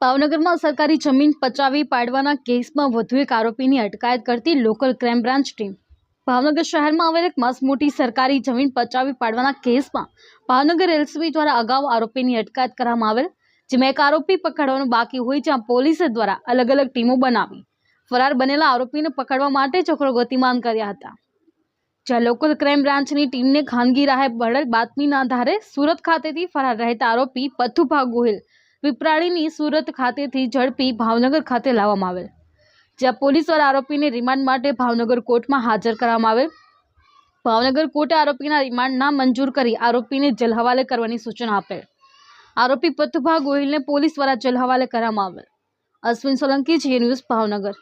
ભાવનગરમાં સરકારી જમીન પચાવી પાડવાના કેસમાં વધુ એક આરોપીની અટકાયત કરતી local crime branch team. Bhavnagar શહેરમાં આવેલ એક મસમોટી સરકારી જમીન પચાવી પાડવાના કેસમાં ભાવનગર એલસીબી દ્વારા અગાઉ આરોપીની અટકાયત કરવામાં આવેલ, જેમાં એક આરોપી પકડવાનું બાકી હોય જ્યાં પોલીસ દ્વારા અલગ અલગ ટીમો બનાવી ફરાર બનેલા આરોપીને પકડવા માટે ચક્રો ગતિમાન કર્યા હતા. જ્યાં લોકલ ક્રાઇમ બ્રાન્ચની ટીમને ખાનગી રાહે મળેલ બાતમીના આધારે સુરત ખાતેથી ફરાર રહેતા આરોપી પથ્થુભા ગોહિલ પીપરાળીની સુરત ખાતેથી ઝડપી ભાવનગર ખાતે લાવવામાં આવેલ, જ્યાં પોલીસવાળા આરોપીને રિમાન્ડ માટે ભાવનગર કોર્ટમાં હાજર કરવામાં આવેલ. ભાવનગર કોર્ટે આરોપીના રિમાન્ડ ના મંજૂર કરી આરોપીને જલહવાલે કરવાની સૂચના આપેલ. આરોપી પથુભા ગોહિલને પોલીસ દ્વારા જલહવાલે કરવામાં આવેલ. અશ્વિન સોલંકી, જે ન્યૂઝ, ભાવનગર.